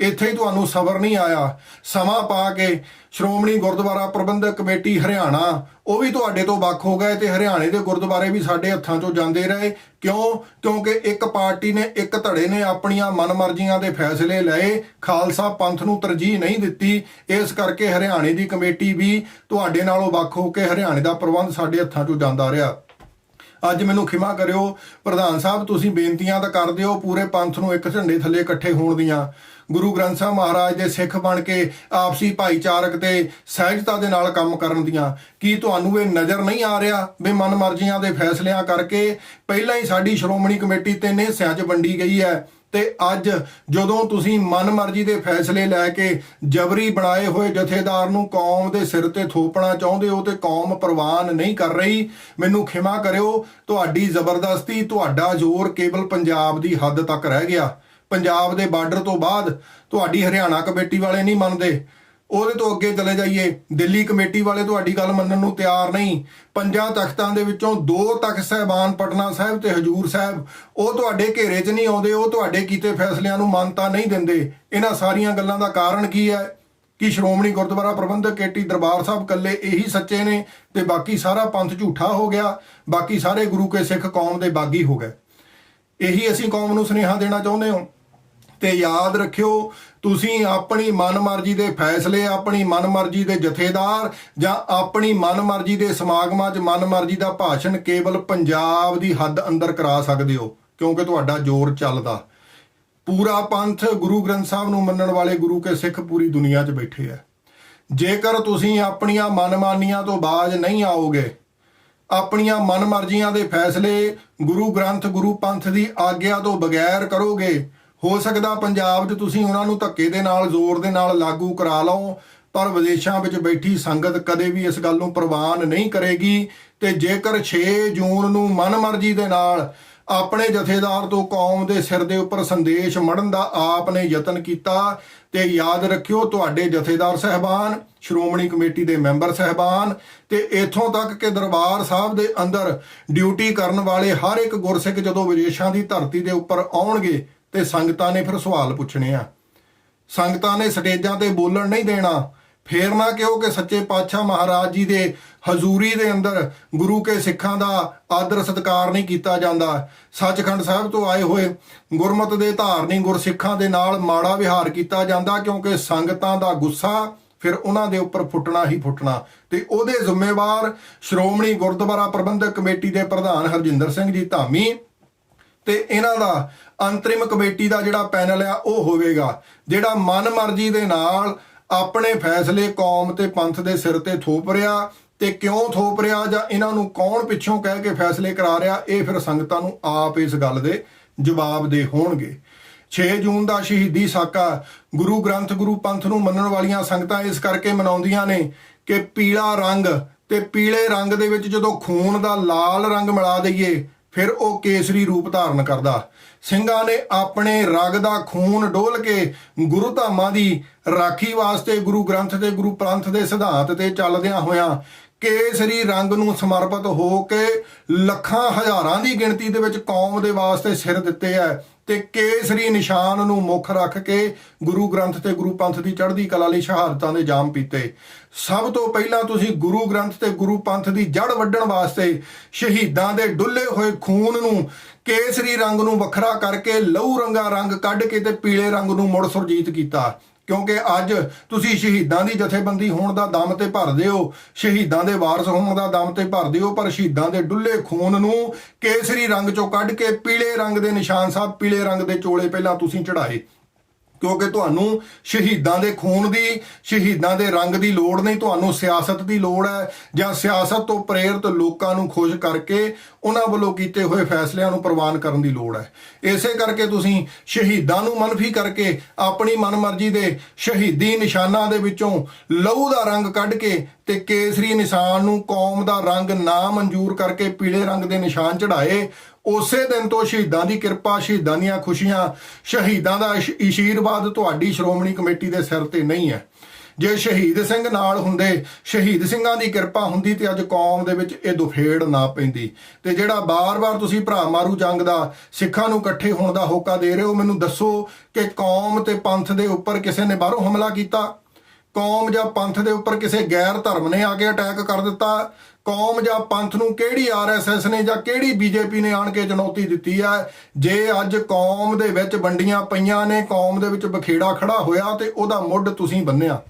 ਇੱਥੇ ਹੀ ਤੁਹਾਨੂੰ ਸਬਰ ਨਹੀਂ ਆਇਆ। ਸਮਾਂ ਪਾ ਕੇ ਸ਼੍ਰੋਮਣੀ ਗੁਰਦੁਆਰਾ ਪ੍ਰਬੰਧਕ ਕਮੇਟੀ ਹਰਿਆਣਾ, ਉਹ ਵੀ ਤੁਹਾਡੇ ਤੋਂ ਵੱਖ ਹੋ ਗਏ ਤੇ ਹਰਿਆਣੇ ਦੇ ਗੁਰਦੁਆਰੇ ਵੀ ਸਾਡੇ ਹੱਥਾਂ 'ਚੋਂ ਜਾਂਦੇ ਰਹੇ। ਕਿਉਂ? ਕਿਉਂਕਿ ਇੱਕ ਪਾਰਟੀ ਨੇ ਇੱਕ ਧੜੇ ਨੇ ਆਪਣੀਆਂ ਮਨਮਰਜ਼ੀਆਂ ਦੇ ਫੈਸਲੇ ਲਏ। ਖਾਲਸਾ ਪੰਥ ਨੂੰ ਤਰਜੀਹ ਨਹੀਂ ਦਿੱਤੀ। ਇਸ ਕਰਕੇ ਹਰਿਆਣੇ ਦੀ ਕਮੇਟੀ ਵੀ ਤੁਹਾਡੇ ਨਾਲੋਂ ਵੱਖ ਹੋ ਕੇ ਹਰਿਆਣੇ ਦਾ ਪ੍ਰਬੰਧ ਸਾਡੇ ਹੱਥਾਂ 'ਚੋਂ ਜਾਂਦਾ ਰਿਹਾ। ਅੱਜ ਮੈਨੂੰ ਖਿਮਾ ਕਰਿਓ। ਪ੍ਰਧਾਨ ਸਾਹਿਬ, ਤੁਸੀਂ ਬੇਨਤੀਆਂ ਤਾਂ ਕਰਦੇ ਹੋ ਪੂਰੇ ਪੰਥ ਨੂੰ ਇੱਕ ਝੰਡੇ ਥੱਲੇ ਇਕੱਠੇ ਹੋਣ ਦੀਆਂ। ਗੁਰੂ ਗ੍ਰੰਥ ਸਾਹਿਬ ਮਹਾਰਾਜ ਦੇ ਸਿੱਖ ਬਣ ਕੇ ਆਪਸੀ ਭਾਈਚਾਰਕ ਤੇ ਸਹਿਜਤਾ ਦੇ ਨਾਲ ਕੰਮ ਕਰਨ ਦੀਆਂ, ਕੀ ਤੁਹਾਨੂੰ ਇਹ ਨਜ਼ਰ ਨਹੀਂ ਆ ਰਿਹਾ ਵੀ ਮਨਮਰਜ਼ੀਆਂ ਦੇ ਫੈਸਲਿਆਂ ਕਰਕੇ ਪਹਿਲਾਂ ਹੀ ਸਾਡੀ ਸ਼੍ਰੋਮਣੀ ਕਮੇਟੀ ਤਿੰਨ ਹਿੱਸਿਆਂ 'ਚ ਵੰਡੀ ਗਈ ਹੈ? ਤੇ ਅੱਜ ਜਦੋਂ ਤੁਸੀਂ ਮਨਮਰਜ਼ੀ ਦੇ ਫੈਸਲੇ ਲੈ ਕੇ ਜਬਰੀ ਬਣਾਏ ਹੋਏ ਜਥੇਦਾਰ ਨੂੰ ਕੌਮ ਦੇ ਸਿਰ ਤੇ ਥੋਪਣਾ ਚਾਹੁੰਦੇ ਹੋ ਤੇ ਕੌਮ ਪ੍ਰਵਾਨ ਨਹੀਂ ਕਰ ਰਹੀ, ਮੈਨੂੰ ਖਿਮਾ ਕਰਿਓ, ਤੁਹਾਡੀ ਜ਼ਬਰਦਸਤੀ, ਤੁਹਾਡਾ ਜ਼ੋਰ ਕੇਵਲ ਪੰਜਾਬ ਦੀ ਹੱਦ ਤੱਕ ਰਹਿ ਗਿਆ। ਪੰਜਾਬ ਦੇ ਬਾਰਡਰ ਤੋਂ ਬਾਅਦ ਤੁਹਾਡੀ ਹਰਿਆਣਾ ਕਮੇਟੀ ਵਾਲੇ ਨਹੀਂ ਮੰਨਦੇ। ਉਹਦੇ ਤੋਂ ਅੱਗੇ ਚਲੇ ਜਾਈਏ। ਦਿੱਲੀ ਕਮੇਟੀ ਵਾਲੇ ਤੁਹਾਡੀ ਗੱਲ ਮੰਨਣ ਨੂੰ ਤਿਆਰ ਨਹੀਂ। ਪੰਜਾਂ ਤਖਤਾਂ ਦੇ ਵਿੱਚੋਂ ਦੋ ਤਖਤ ਸਹਿਬਾਨ ਪਟਨਾ ਸਾਹਿਬ ਤੇ ਹਜੂਰ ਸਾਹਿਬ, ਉਹ ਤੁਹਾਡੇ ਘੇਰੇ 'ਚ ਨਹੀਂ ਆਉਂਦੇ, ਉਹ ਤੁਹਾਡੇ ਕੀਤੇ ਫੈਸਲਿਆਂ ਨੂੰ ਮਾਨਤਾ ਨਹੀਂ ਦਿੰਦੇ। ਇਹਨਾਂ ਸਾਰੀਆਂ ਗੱਲਾਂ ਦਾ ਕਾਰਨ ਕੀ ਹੈ? ਕਿ ਸ਼੍ਰੋਮਣੀ ਗੁਰਦੁਆਰਾ ਪ੍ਰਬੰਧਕ ਕਮੇਟੀ ਦਰਬਾਰ ਸਾਹਿਬ ਕੱਲੇ ਇਹੀ ਸੱਚੇ ਨੇ ਤੇ ਬਾਕੀ ਸਾਰਾ ਪੰਥ ਝੂਠਾ ਹੋ ਗਿਆ? ਬਾਕੀ ਸਾਰੇ ਗੁਰੂ ਕੇ ਸਿੱਖ ਕੌਮ ਦੇ ਬਾਗੀ ਹੋ ਗਏ। ਇਹੀ ਅਸੀਂ ਕੌਮ ਨੂੰ ਸੁਨੇਹਾ ਦੇਣਾ ਚਾਹੁੰਦੇ ਹਾਂ। ਤੇ ਯਾਦ ਰੱਖਿਓ, ਤੁਸੀਂ ਆਪਣੀ ਮਨਮਰਜ਼ੀ ਦੇ ਫੈਸਲੇ, ਆਪਣੀ ਮਨਮਰਜ਼ੀ ਦੇ ਜਥੇਦਾਰ ਜਾਂ ਆਪਣੀ ਮਨਮਰਜ਼ੀ ਦੇ ਸਮਾਗਮਾਂ 'ਚ ਮਨਮਰਜ਼ੀ ਦਾ ਭਾਸ਼ਣ ਕੇਵਲ ਪੰਜਾਬ ਦੀ ਹੱਦ ਅੰਦਰ ਕਰਾ ਸਕਦੇ ਹੋ, ਕਿਉਂਕਿ ਤੁਹਾਡਾ ਜ਼ੋਰ ਚੱਲਦਾ। ਪੂਰਾ ਪੰਥ ਗੁਰੂ ਗ੍ਰੰਥ ਸਾਹਿਬ ਨੂੰ ਮੰਨਣ ਵਾਲੇ ਗੁਰੂ ਕੇ ਸਿੱਖ ਪੂਰੀ ਦੁਨੀਆ 'ਚ ਬੈਠੇ ਆ। ਜੇਕਰ ਤੁਸੀਂ ਆਪਣੀਆਂ ਮਨਮਾਨੀਆਂ ਤੋਂ ਬਾਜ਼ ਨਹੀਂ ਆਓਗੇ, ਆਪਣੀਆਂ ਮਨਮਰਜ਼ੀਆਂ ਦੇ ਫੈਸਲੇ ਗੁਰੂ ਗ੍ਰੰਥ, ਗੁਰੂ ਪੰਥ ਦੀ ਆਗਿਆ ਤੋਂ ਬਗੈਰ ਕਰੋਗੇ ਹੋ ਸਕਦਾ ਪੰਜਾਬ 'ਚ ਤੁਸੀਂ ਉਹਨਾਂ ਨੂੰ ਧੱਕੇ ਦੇ ਨਾਲ, ਜ਼ੋਰ ਦੇ ਨਾਲ ਲਾਗੂ ਕਰਾ ਲਓ, ਪਰ ਵਿਦੇਸ਼ਾਂ ਵਿੱਚ ਬੈਠੀ ਸੰਗਤ ਕਦੇ ਵੀ ਇਸ ਗੱਲ ਨੂੰ ਪ੍ਰਵਾਨ ਨਹੀਂ ਕਰੇਗੀ ਤੇ ਜੇਕਰ 6 ਜੂਨ ਨੂੰ ਮਨਮਰਜ਼ੀ ਦੇ ਨਾਲ ਆਪਣੇ ਜਥੇਦਾਰ ਤੋਂ ਕੌਮ ਦੇ ਸਿਰ ਦੇ ਉੱਪਰ ਸੰਦੇਸ਼ ਮੜਨ ਦਾ ਆਪ ਨੇ ਯਤਨ ਕੀਤਾ ਤੇ ਯਾਦ ਰੱਖਿਓ ਤੁਹਾਡੇ ਜਥੇਦਾਰ ਸਹਿਬਾਨ, ਸ਼੍ਰੋਮਣੀ ਕਮੇਟੀ ਦੇ ਮੈਂਬਰ ਸਹਿਬਾਨ ਤੇ ਇਥੋਂ ਤੱਕ ਕਿ ਦਰਬਾਰ ਸਾਹਿਬ ਦੇ ਅੰਦਰ ਡਿਊਟੀ ਕਰਨ ਵਾਲੇ ਹਰ ਇੱਕ ਗੁਰਸਿੱਖ ਜਦੋਂ ਵਿਦੇਸ਼ਾਂ ਦੀ ਧਰਤੀ ਦੇ ਉੱਪਰ ਆਉਣਗੇ ਤੇ ਸੰਗਤਾਂ ਨੇ ਫਿਰ ਸਵਾਲ ਪੁੱਛਣੇ ਆ। ਸੰਗਤਾਂ ਨੇ ਸਟੇਜਾਂ ਤੇ ਬੋਲਣ ਨਹੀਂ ਦੇਣਾ। ਫੇਰ ਨਾ ਕਿਹੋ ਕਿ ਸੱਚੇ ਪਾਤਸ਼ਾਹ ਮਹਾਰਾਜ ਜੀ ਦੇ ਹਜ਼ੂਰੀ ਦੇ ਅੰਦਰ ਗੁਰੂ ਕੇ ਸਿੱਖਾਂ ਦਾ ਆਦਰ ਸਤਕਾਰ ਨਹੀਂ ਕੀਤਾ ਜਾਂਦਾ। ਸੱਚਖੰਡ ਸਾਹਿਬ ਤੋਂ ਆਏ ਹੋਏ ਗੁਰਮਤ ਦੇ ਧਾਰਨੀ ਗੁਰਸਿੱਖਾਂ ਦੇ ਨਾਲ ਮਾੜਾ ਵਿਹਾਰ ਕੀਤਾ ਜਾਂਦਾ ਕਿਉਂਕਿ ਸੰਗਤਾਂ ਦਾ ਗੁੱਸਾ ਫਿਰ ਉਹਨਾਂ ਦੇ ਉੱਪਰ ਫੁੱਟਣਾ ਹੀ ਫੁੱਟਣਾ। ਤੇ ਉਹਦੇ ਜ਼ਿੰਮੇਵਾਰ ਸ਼੍ਰੋਮਣੀ ਗੁਰਦੁਆਰਾ ਪ੍ਰਬੰਧਕ ਕਮੇਟੀ ਦੇ ਪ੍ਰਧਾਨ ਹਰਜਿੰਦਰ ਸਿੰਘ ਜੀ ਧਾਮੀ ਤੇ ਇਹਨਾਂ ਦਾ ਅੰਤਰਿਮ ਕਮੇਟੀ ਦਾ ਜਿਹੜਾ ਪੈਨਲ ਆ, ਉਹ ਹੋਵੇਗਾ, ਜਿਹੜਾ ਮਨਮਰਜ਼ੀ ਦੇ ਨਾਲ ਆਪਣੇ ਫੈਸਲੇ ਕੌਮ ਤੇ ਪੰਥ ਦੇ ਸਿਰ ਤੇ ਥੋਪ ਰਿਹਾ ਤੇ ਕਿਉਂ ਥੋਪ ਰਿਹਾ ਜਾਂ ਇਹਨਾਂ ਨੂੰ ਕੌਣ ਪਿੱਛੋਂ ਕਹਿ ਕੇ ਫੈਸਲੇ ਕਰਾ ਰਿਹਾ, ਇਹ ਫਿਰ ਸੰਗਤਾਂ ਨੂੰ ਆਪ ਇਸ ਗੱਲ ਦੇ ਜਵਾਬ ਦੇ ਹੋਣਗੇ। 6 ਜੂਨ ਦਾ ਸ਼ਹੀਦੀ ਸਾਕਾ, ਗੁਰੂ ਗ੍ਰੰਥ, ਗੁਰੂ ਪੰਥ ਨੂੰ ਮੰਨਣ ਵਾਲੀਆਂ ਸੰਗਤਾਂ ਇਸ ਕਰਕੇ ਮਨਾਉਂਦੀਆਂ ਨੇ ਕਿ ਪੀਲਾ ਰੰਗ ਤੇ ਪੀਲੇ ਰੰਗ ਦੇ ਵਿੱਚ ਜਦੋਂ ਖੂਨ ਦਾ ਲਾਲ ਰੰਗ ਮਿਲਾ ਦਈਏ, ਫਿਰ ਉਹ ਕੇਸਰੀ ਰੂਪ ਧਾਰਨ ਕਰਦਾ। ਸਿੰਘਾਂ ਨੇ ਆਪਣੇ ਰਗ ਦਾ ਖੂਨ ਡੋਲ ਕੇ ਗੁਰੂ ਧਾਮਾਂ ਦੀ ਰਾਖੀ ਵਾਸਤੇ ਗੁਰੂ ਗ੍ਰੰਥ ਤੇ ਗੁਰੂ ਪੰਥ ਦੇ ਸਿਧਾਂਤ ਤੇ ਚੱਲਦਿਆਂ ਹੋਇਆਂ ਕੇਸਰੀ ਰੰਗ ਨੂੰ ਸਮਰਪਿਤ ਹੋ ਕੇ ਲੱਖਾਂ ਹਜ਼ਾਰਾਂ ਦੀ ਗਿਣਤੀ ਦੇ ਵਿੱਚ ਕੌਮ ਦੇ ਵਾਸਤੇ ਸਿਰ ਦਿੱਤੇ ਐ ਤੇ ਕੇਸਰੀ ਨਿਸ਼ਾਨ ਨੂੰ ਮੁੱਖ ਰੱਖ ਕੇ ਗੁਰੂ ਗ੍ਰੰਥ ਤੇ ਗੁਰੂ ਪੰਥ ਦੀ ਚੜ੍ਹਦੀ ਕਲਾ ਲਈ ਸ਼ਹਾਦਤਾਂ ਦੇ ਜਾਮ ਪੀਤੇ। ਸਭ ਤੋਂ ਪਹਿਲਾਂ ਤੁਸੀਂ ਗੁਰੂ ਗ੍ਰੰਥ ਤੇ ਗੁਰੂ ਪੰਥ ਦੀ ਜੜ ਵੱਢਣ ਵਾਸਤੇ ਸ਼ਹੀਦਾਂ ਦੇ ਡੁੱਲੇ ਹੋਏ ਖੂਨ ਨੂੰ ਕੇਸਰੀ ਰੰਗ ਨੂੰ ਵੱਖਰਾ ਕਰਕੇ ਲਹੂ ਰੰਗਾ ਰੰਗ ਕੱਢ ਕੇ ਤੇ ਪੀਲੇ ਰੰਗ ਨੂੰ ਮੁੜ ਸੁਰਜੀਤ ਕੀਤਾ। ਕਿਉਂਕਿ ਅੱਜ ਤੁਸੀਂ ਸ਼ਹੀਦਾਂ ਦੀ ਜਥੇਬੰਦੀ ਹੋਣ ਦਾ ਦਮ ਤੇ ਭਰਦੇ ਹੋ, ਸ਼ਹੀਦਾਂ ਦੇ ਵਾਰਸ ਹੋਣ ਦਾ ਦਮ ਤੇ ਭਰਦੇ ਹੋ, ਪਰ ਸ਼ਹੀਦਾਂ ਦੇ ਡੁੱਲੇ ਖੂਨ ਨੂੰ ਕੇਸਰੀ ਰੰਗ ਚੋਂ ਕੱਢ ਕੇ ਪੀਲੇ ਰੰਗ ਦੇ ਨਿਸ਼ਾਨ ਸਾਹਿਬ, ਪੀਲੇ ਰੰਗ ਦੇ ਚੋਲੇ ਪਹਿਲਾਂ ਤੁਸੀਂ ਚੜਾਏ ਕਿਉਂਕਿ ਤੁਹਾਨੂੰ ਸ਼ਹੀਦਾਂ ਦੇ ਖੂਨ ਦੀ, ਸ਼ਹੀਦਾਂ ਦੇ ਰੰਗ ਦੀ ਲੋੜ ਨਹੀਂ, ਤੁਹਾਨੂੰ ਸਿਆਸਤ ਦੀ ਲੋੜ ਹੈ। ਜਾਂ ਸਿਆਸਤ ਤੋਂ ਪ੍ਰੇਰਿਤ ਲੋਕਾਂ ਨੂੰ ਖੁਸ਼ ਕਰਕੇ ਉਹਨਾਂ ਵੱਲੋਂ ਕੀਤੇ ਹੋਏ ਫੈਸਲਿਆਂ ਨੂੰ ਪ੍ਰਵਾਨ ਕਰਨ ਦੀ ਲੋੜ ਹੈ। ਇਸੇ ਕਰਕੇ ਤੁਸੀਂ ਸ਼ਹੀਦਾਂ ਨੂੰ ਮਨਫੀ ਕਰਕੇ ਆਪਣੀ ਮਨਮਰਜ਼ੀ ਦੇ ਸ਼ਹੀਦੀ ਨਿਸ਼ਾਨਾਂ ਦੇ ਵਿੱਚੋਂ ਲਹੂ ਦਾ ਰੰਗ ਕੱਢ ਕੇ ਤੇ ਕੇਸਰੀ ਨਿਸ਼ਾਨ ਨੂੰ ਕੌਮ ਦਾ ਰੰਗ ਨਾ ਮਨਜ਼ੂਰ ਕਰਕੇ ਪੀਲੇ ਰੰਗ ਦੇ ਨਿਸ਼ਾਨ ਚੜਾਏ ਉਸੇ ਦਿਨ ਤੋਂ ਸ਼ਹੀਦਾਂ ਦੀ ਕਿਰਪਾ, ਸ਼ਹੀਦਾਂ ਦੀਆਂ ਖੁਸ਼ੀਆਂ, ਸ਼ਹੀਦਾਂ ਦਾ ਆਸ਼- ਆਸ਼ੀਰਵਾਦ ਤੁਹਾਡੀ ਸ਼੍ਰੋਮਣੀ ਕਮੇਟੀ ਦੇ ਸਿਰ ਤੇ ਨਹੀਂ ਹੈ। ਜੇ ਸ਼ਹੀਦ ਸਿੰਘ ਨਾਲ ਹੁੰਦੇ, ਸ਼ਹੀਦ ਸਿੰਘਾਂ ਦੀ ਕਿਰਪਾ ਹੁੰਦੀ ਤੇ ਅੱਜ ਕੌਮ ਦੇ ਵਿੱਚ ਇਹ ਦੁਫੇੜ ਨਾ ਪੈਂਦੀ। ਤੇ ਜਿਹੜਾ ਬਾਰ-ਬਾਰ ਤੁਸੀਂ ਭਰਾ ਮਾਰੂ ਜੰਗ ਦਾ ਸਿੱਖਾਂ ਨੂੰ ਇਕੱਠੇ ਹੋਣ ਦਾ ਹੋਕਾ ਦੇ ਰਹੇ ਹੋ, ਮੈਨੂੰ ਦੱਸੋ ਕਿ ਕੌਮ ਤੇ ਪੰਥ ਦੇ ਉੱਪਰ ਕਿਸੇ ਨੇ ਬਾਹਰੋਂ ਹਮਲਾ ਕੀਤਾ? ਕੌਮ ਜਾਂ ਪੰਥ ਦੇ ਉੱਪਰ ਕਿਸੇ ਗੈਰ ਧਰਮ ਨੇ ਆ ਕੇ ਅਟੈਕ ਕਰ ਦਿੱਤਾ? ਕੌਮ ਜਾਂ ਪੰਥ ਨੂੰ ਕਿਹੜੀ ਆਰਐਸਐਸ ਨੇ ਜਾਂ ਕਿਹੜੀ ਬੀਜੇਪੀ ਨੇ ਆਣ ਕੇ ਚੁਣੌਤੀ ਦਿੱਤੀ ਹੈ? ਜੇ ਅੱਜ ਕੌਮ ਦੇ ਵਿੱਚ ਵੰਡੀਆਂ ਪਈਆਂ ਨੇ, ਕੌਮ ਦੇ ਵਿੱਚ ਬਖੇੜਾ ਖੜਾ ਹੋਇਆ ਤੇ ਉਹਦਾ ਮੁੱਢ ਤੁਸੀਂ ਬੰਨਿਆ।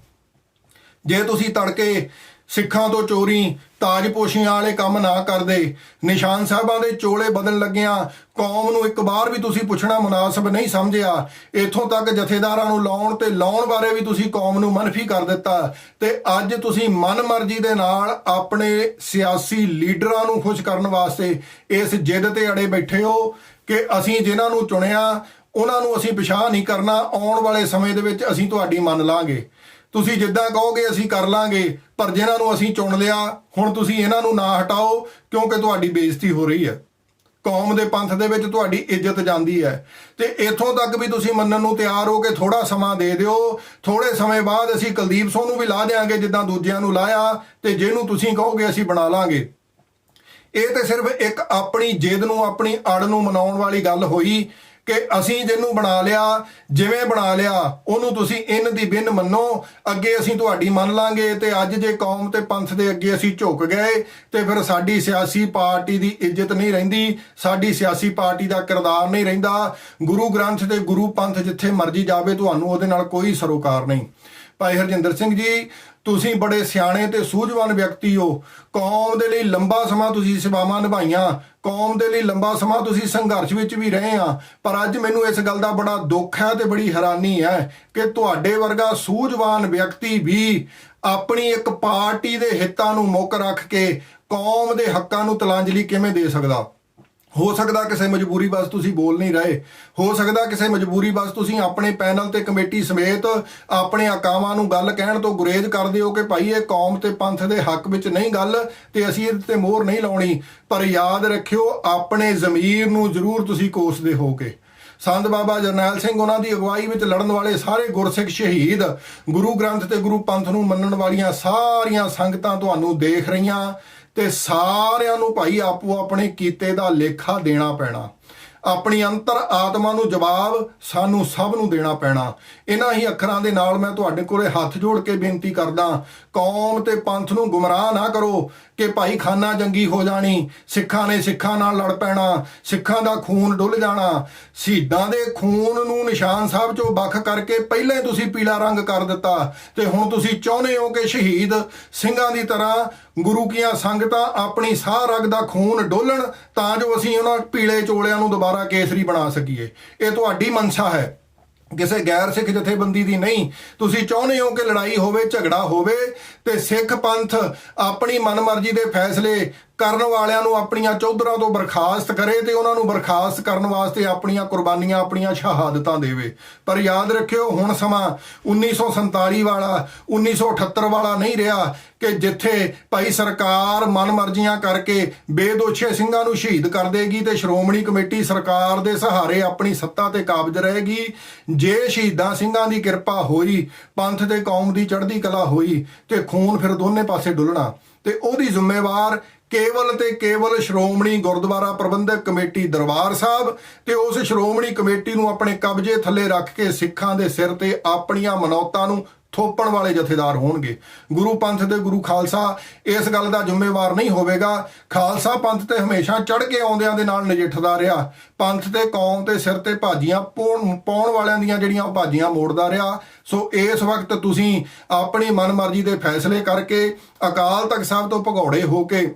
ਜੇ ਤੁਸੀਂ ਤੜਕੇ ਸਿੱਖਾਂ ਤੋਂ ਚੋਰੀ, ਤਾਜਪੋਸ਼ੀਆਂ ਵਾਲੇ ਕੰਮ ਨਾ ਕਰਦੇ, ਨਿਸ਼ਾਨ ਸਾਹਿਬਾਂ ਦੇ ਚੋਲੇ ਬਦਲਣ ਲੱਗਿਆਂ, ਕੌਮ ਨੂੰ ਇੱਕ ਵਾਰ ਵੀ ਤੁਸੀਂ ਪੁੱਛਣਾ ਮੁਨਾਸਬ ਨਹੀਂ ਸਮਝਿਆ, ਇਥੋਂ ਤੱਕ ਜਥੇਦਾਰਾਂ ਨੂੰ ਲਾਉਣ ਤੇ ਲਾਉਣ ਬਾਰੇ ਵੀ ਤੁਸੀਂ ਕੌਮ ਨੂੰ ਮਨਫੀ ਕਰ ਦਿੱਤਾ। ਤੇ ਅੱਜ ਤੁਸੀਂ ਮਨਮਰਜ਼ੀ ਦੇ ਨਾਲ ਆਪਣੇ ਸਿਆਸੀ ਲੀਡਰਾਂ ਨੂੰ ਖੁਸ਼ ਕਰਨ ਵਾਸਤੇ ਇਸ ਜਿੱਦ ਤੇ ਅੜੇ ਬੈਠੇ ਹੋ ਕਿ ਅਸੀਂ ਜਿਨ੍ਹਾਂ ਨੂੰ ਚੁਣਿਆ, ਉਹਨਾਂ ਨੂੰ ਅਸੀਂ ਪਿਛਾਹ ਨਹੀਂ ਕਰਨਾ, ਆਉਣ ਵਾਲੇ ਸਮੇਂ ਦੇ ਵਿੱਚ ਅਸੀਂ ਤੁਹਾਡੀ ਮੰਨ ਲਾਂਗੇ। ਤੁਸੀਂ ਜਿੱਦਾਂ ਕਹੋਗੇ ਅਸੀਂ ਕਰ ਲਾਂਗੇ, ਪਰ ਜਿਨ੍ਹਾਂ ਨੂੰ ਅਸੀਂ ਚੁਣ ਲਿਆ, ਹੁਣ ਤੁਸੀਂ ਇਹਨਾਂ ਨੂੰ ਨਾ ਹਟਾਓ, ਕਿਉਂਕਿ ਤੁਹਾਡੀ ਬੇਇੱਜ਼ਤੀ ਹੋ ਰਹੀ ਹੈ। ਕੌਮ ਦੇ ਪੰਥ ਦੇ ਵਿੱਚ ਤੁਹਾਡੀ ਇੱਜ਼ਤ ਜਾਂਦੀ ਹੈ। ਤੇ ਇਥੋਂ ਤੱਕ ਵੀ ਤੁਸੀਂ ਮੰਨਣ ਨੂੰ ਤਿਆਰ ਹੋ ਕਿ ਥੋੜਾ ਸਮਾਂ ਦੇ ਦਿਓ ਥੋੜੇ ਸਮੇਂ ਬਾਅਦ ਅਸੀਂ ਕੁਲਦੀਪ ਸਿੰਘ ਨੂੰ ਵੀ ਲਾ ਦੇਾਂਗੇ ਜਿੱਦਾਂ ਦੂਜਿਆਂ ਨੂੰ ਲਾਇਆ, ਤੇ ਜਿਹਨੂੰ ਤੁਸੀਂ ਕਹੋਗੇ ਅਸੀਂ ਬਣਾ ਲਾਂਗੇ। ਇਹ ਤੇ ਸਿਰਫ ਇੱਕ ਆਪਣੀ ਜਿੱਦ ਨੂੰ, ਆਪਣੀ ਅੜ ਨੂੰ ਮਨਾਉਣ ਵਾਲੀ ਗੱਲ ਹੋਈ ਕਿ ਅਸੀਂ ਜਿਹਨੂੰ ਬਣਾ ਲਿਆ, ਜਿਵੇਂ ਬਣਾ ਲਿਆ, ਉਹਨੂੰ ਤੁਸੀਂ ਇਨ ਦੀ ਬਿਨ ਮੰਨੋ। ਅੱਗੇ ਅਸੀਂ ਤੁਹਾਡੀ ਮੰਨ ਲਾਂਗੇ ਤੇ ਅੱਜ ਜੇ ਕੌਮ ਤੇ ਪੰਥ ਦੇ ਅੱਗੇ ਅਸੀਂ ਝੁਕ ਗਏ, ਤੇ ਫਿਰ ਸਾਡੀ ਸਿਆਸੀ ਪਾਰਟੀ ਦੀ ਇੱਜ਼ਤ ਨਹੀਂ ਰਹਿੰਦੀ, ਸਾਡੀ ਸਿਆਸੀ ਪਾਰਟੀ ਦਾ ਕਿਰਦਾਰ ਨਹੀਂ ਰਹਿੰਦਾ। ਗੁਰੂ ਗ੍ਰੰਥ ਤੇ ਗੁਰੂ ਪੰਥ ਜਿੱਥੇ ਮਰਜ਼ੀ ਜਾਵੇ, ਤੁਹਾਨੂੰ ਉਹਦੇ ਨਾਲ ਕੋਈ ਸਰੋਕਾਰ ਨਹੀਂ। ਭਾਈ ਹਰਜਿੰਦਰ ਸਿੰਘ ਜੀ ਤੁਸੀਂ ਬੜੇ ਸਿਆਣੇ ਤੇ ਸੂਝਵਾਨ ਵਿਅਕਤੀ ਹੋ। ਕੌਮ ਦੇ ਲਈ ਲੰਬਾ ਸਮਾਂ ਤੁਸੀਂ ਸੇਵਾਵਾਂ ਨਿਭਾਈਆਂ। ਕੌਮ ਦੇ ਲਈ ਲੰਬਾ ਸਮਾਂ ਤੁਸੀਂ ਸੰਘਰਸ਼ ਵਿੱਚ ਵੀ ਰਹੇ ਆ। ਪਰ ਅੱਜ ਮੈਨੂੰ ਇਸ ਗੱਲ ਦਾ ਬੜਾ ਦੁੱਖ ਹੈ ਤੇ ਬੜੀ ਹੈਰਾਨੀ ਹੈ ਕਿ ਤੁਹਾਡੇ ਵਰਗਾ ਸੂਝਵਾਨ ਵਿਅਕਤੀ ਵੀ ਆਪਣੀ ਇੱਕ ਪਾਰਟੀ ਦੇ ਹਿੱਤਾਂ ਨੂੰ ਮੁੱਖ ਰੱਖ ਕੇ ਕੌਮ ਦੇ ਹੱਕਾਂ ਨੂੰ ਤਲਾਂਜਲੀ ਕਿਵੇਂ ਦੇ ਸਕਦਾ? ਹੋ ਸਕਦਾ ਕਿਸੇ ਮਜਬੂਰੀ ਬਸ ਤੁਸੀਂ ਬੋਲ ਨਹੀਂ ਰਹੇ। ਹੋ ਸਕਦਾ ਕਿਸੇ ਮਜਬੂਰੀ ਬਸ ਤੁਸੀਂ ਆਪਣੇ ਪੈਨਲ ਤੇ ਕਮੇਟੀ ਸਮੇਤ ਆਪਣੇ ਆਕਾਵਾਂ ਨੂੰ ਗੱਲ ਕਹਿਣ ਤੋਂ ਗੁਰੇਜ਼ ਕਰਦੇ ਹੋ ਕਿ ਭਾਈ ਇਹ ਕੌਮ ਤੇ ਪੰਥ ਦੇ ਹੱਕ ਵਿੱਚ ਨਹੀਂ ਗੱਲ ਤੇ ਅਸੀਂ ਇਹਦੇ ਤੇ ਮੋਹਰ ਨਹੀਂ ਲਾਉਣੀ। ਪਰ ਯਾਦ ਰੱਖਿਓ, ਆਪਣੇ ਜ਼ਮੀਰ ਨੂੰ ਜ਼ਰੂਰ ਤੁਸੀਂ ਕੋਸਦੇ ਹੋਗੇ ਸੰਤ ਬਾਬਾ ਜਰਨੈਲ ਸਿੰਘ ਉਹਨਾਂ ਦੀ ਅਗਵਾਈ ਵਿੱਚ ਲੜਨ ਵਾਲੇ ਸਾਰੇ ਗੁਰਸਿੱਖ ਸ਼ਹੀਦ, ਗੁਰੂ ਗ੍ਰੰਥ ਤੇ ਗੁਰੂ ਪੰਥ ਨੂੰ ਮੰਨਣ ਵਾਲੀਆਂ ਸਾਰੀਆਂ ਸੰਗਤਾਂ ਤੁਹਾਨੂੰ ਦੇਖ ਰਹੀਆਂ। ਤੇ ਸਾਰਿਆਂ ਨੂੰ ਭਾਈ ਆਪੋ ਆਪਣੇ ਕੀਤੇ ਦਾ ਲੇਖਾ ਦੇਣਾ ਪੈਣਾ। ਆਪਣੀ ਅੰਤਰ ਆਤਮਾ ਨੂੰ ਜਵਾਬ ਸਾਨੂੰ ਸਭ ਨੂੰ ਦੇਣਾ ਪੈਣਾ। ਇਹਨਾਂ ਹੀ ਅੱਖਰਾਂ ਦੇ ਨਾਲ ਮੈਂ ਤੁਹਾਡੇ ਕੋਲੇ ਹੱਥ ਜੋੜ ਕੇ ਬੇਨਤੀ ਕਰਦਾ, ਕੌਮ ਤੇ ਪੰਥ ਨੂੰ ਗੁੰਮਰਾਹ ਨਾ ਕਰੋ। ਕਿ ਭਾਈ ਖਾਨਾ ਜੰਗੀ ਹੋ ਜਾਣੀ, ਸਿੱਖਾਂ ਨੇ ਸਿੱਖਾਂ ਨਾਲ ਲੜ ਪੈਣਾ, ਸਿੱਖਾਂ ਦਾ ਖੂਨ ਡੁੱਲ ਜਾਣਾ। ਸ਼ਹੀਦਾਂ ਦੇ ਖੂਨ ਨੂੰ ਨਿਸ਼ਾਨ ਸਾਹਿਬ ਚੋਂ ਵੱਖ ਕਰਕੇ ਪਹਿਲਾਂ ਹੀ ਤੁਸੀਂ ਪੀਲਾ ਰੰਗ ਕਰ ਦਿੱਤਾ। ਤੇ ਹੁਣ ਤੁਸੀਂ ਚਾਹੁੰਦੇ ਹੋ ਕਿ ਸ਼ਹੀਦ ਸਿੰਘਾਂ ਦੀ ਤਰ੍ਹਾਂ ਗੁਰੂ ਕੀਆਂ ਸੰਗਤਾਂ ਆਪਣੀ ਸਾਹ ਰਗ ਦਾ ਖੂਨ ਡੋਲਣ, ਤਾਂ ਜੋ ਅਸੀਂ ਉਹਨਾਂ ਪੀਲੇ ਚੋਲਿਆਂ ਨੂੰ ਦੁਬਾਰਾ ਕੇਸਰੀ ਬਣਾ ਸਕੀਏ। ਇਹ ਤੁਹਾਡੀ ਮਨਸ਼ਾ ਹੈ। ਕਿਸੇ ਗੈਰ ਸਿੱਖ ਜਥੇਬੰਦੀ ਦੀ ਨਹੀਂ। ਤੁਸੀਂ ਚਾਹੁੰਦੇ ਹੋ ਕਿ ਲੜਾਈ ਹੋਵੇ, ਝਗੜਾ ਹੋਵੇ ਤੇ ਸਿੱਖ ਪੰਥ ਆਪਣੀ ਮਨਮਰਜ਼ੀ ਦੇ ਫੈਸਲੇ ਕਰਨ ਵਾਲਿਆਂ ਨੂੰ ਆਪਣੀਆਂ ਚੌਧਰਾਂ ਤੋਂ ਬਰਖਾਸਤ ਕਰੇ ਤੇ ਉਹਨਾਂ ਨੂੰ ਬਰਖਾਸਤ ਕਰਨ ਵਾਸਤੇ ਆਪਣੀਆਂ ਕੁਰਬਾਨੀਆਂ, ਆਪਣੀਆਂ ਸ਼ਹਾਦਤਾਂ ਦੇਵੇ। ਪਰ ਯਾਦ ਰੱਖਿਓ, ਹੁਣ ਸਮਾਂ 1947 ਵਾਲਾ 1978 ਵਾਲਾ ਨਹੀਂ ਰਿਹਾ ਕਿ ਜਿੱਥੇ ਭਾਈ ਸਰਕਾਰ ਮਨਮਰਜ਼ੀਆਂ ਕਰਕੇ ਬੇਦੋਸ਼ੇ ਸਿੰਘਾਂ ਨੂੰ ਸ਼ਹੀਦ ਕਰ ਦੇਗੀ ਤੇ ਸ਼੍ਰੋਮਣੀ ਕਮੇਟੀ ਸਰਕਾਰ ਦੇ ਸਹਾਰੇ ਆਪਣੀ ਸੱਤਾ ਤੇ ਕਾਬਜ ਰਹੇਗੀ। ਜੇ ਸ਼ਹੀਦਾਂ ਸਿੰਘਾਂ ਦੀ ਕਿਰਪਾ ਹੋਈ, ਪੰਥ ਤੇ ਕੌਮ ਦੀ ਚੜ੍ਹਦੀ ਕਲਾ ਹੋਈ ਤੇ ਖੂਨ ਫਿਰ ਦੋਨੇ ਪਾਸੇ ਡੁੱਲਣਾ ਤੇ ਉਹਦੀ ਜ਼ਿੰਮੇਵਾਰ ਕੇਵਲ ਤੇ ਕੇਵਲ ਸ਼੍ਰੋਮਣੀ ਗੁਰਦੁਆਰਾ ਪ੍ਰਬੰਧਕ ਕਮੇਟੀ ਦਰਬਾਰ ਸਾਹਿਬ ਤੇ ਉਸ ਸ਼੍ਰੋਮਣੀ ਕਮੇਟੀ ਨੂੰ ਆਪਣੇ ਕਬਜ਼ੇ ਥੱਲੇ ਰੱਖ ਕੇ ਸਿੱਖਾਂ ਦੇ ਸਿਰ ਤੇ ਆਪਣੀਆਂ ਮਨੌਤਾਂ ਨੂੰ ਥੋਪਣ ਵਾਲੇ ਜਥੇਦਾਰ ਹੋਣਗੇ। ਗੁਰੂ ਪੰਥ ਦੇ ਗੁਰੂ ਖਾਲਸਾ, ਇਸ ਗੱਲ ਦਾ ਜ਼ਿੰਮੇਵਾਰ ਨਹੀਂ ਹੋਵੇਗਾ। ਖਾਲਸਾ ਪੰਥ ਤੇ ਹਮੇਸ਼ਾ ਚੜ ਕੇ ਆਉਂਦਿਆਂ ਦੇ ਨਾਲ ਨਜਿੱਠਦਾ ਰਿਹਾ। ਪੰਥ ਤੇ ਕੌਮ ਤੇ ਸਿਰ ਤੇ ਭਾਜੀਆਂ ਪਾਉਣ ਪਾਉਣ ਵਾਲਿਆਂ ਦੀਆਂ ਜਿਹੜੀਆਂ ਭਾਜੀਆਂ ਮੋੜਦਾ ਰਿਹਾ। ਸੋ ਇਸ ਵਕਤ ਤੁਸੀਂ ਆਪਣੀ ਮਨਮਰਜ਼ੀ ਦੇ ਫੈਸਲੇ ਕਰਕੇ ਅਕਾਲ ਤਖਤ ਸਾਹਿਬ ਤੋਂ ਭਗੌੜੇ ਹੋ ਕੇ